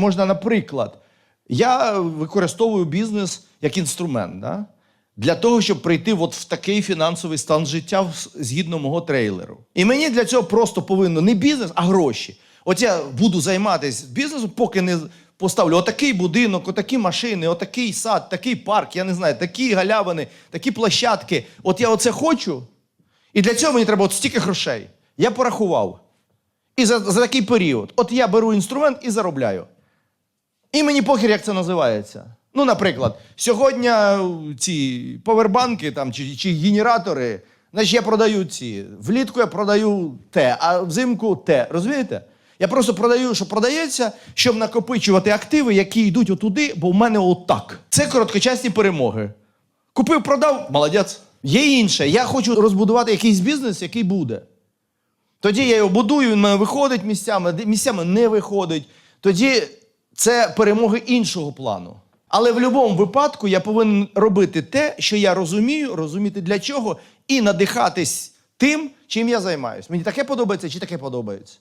Можна, наприклад, я використовую бізнес як інструмент да? для того, щоб прийти от в такий фінансовий стан життя згідно мого трейлеру. І мені для цього просто повинно не бізнес, а гроші. От я буду займатися бізнесом, поки не поставлю отакий будинок, отакі машини, отакий сад, такий парк, я не знаю, такі галявини, такі площадки. От я оце хочу. І для цього мені треба от стільки грошей. Я порахував. І за, за такий період. От я беру інструмент і заробляю. І мені похер, як це називається. Ну, наприклад, сьогодні е, ці повербанки там, чи, чи генератори, значить я продаю ці. Влітку я продаю те, а взимку те. Розумієте? Я просто продаю, що продається, щоб накопичувати активи, які йдуть отуди, бо в мене отак. Це короткочасні перемоги. Купив, продав, молодець. Є інше. Я хочу розбудувати якийсь бізнес, який буде. Тоді я його будую, він мене виходить місцями, місцями не виходить. Тоді це перемоги іншого плану. Але в будь-якому випадку я повинен робити те, що я розумію, розуміти для чого, і надихатись тим, чим я займаюся. Мені таке подобається чи таке подобається.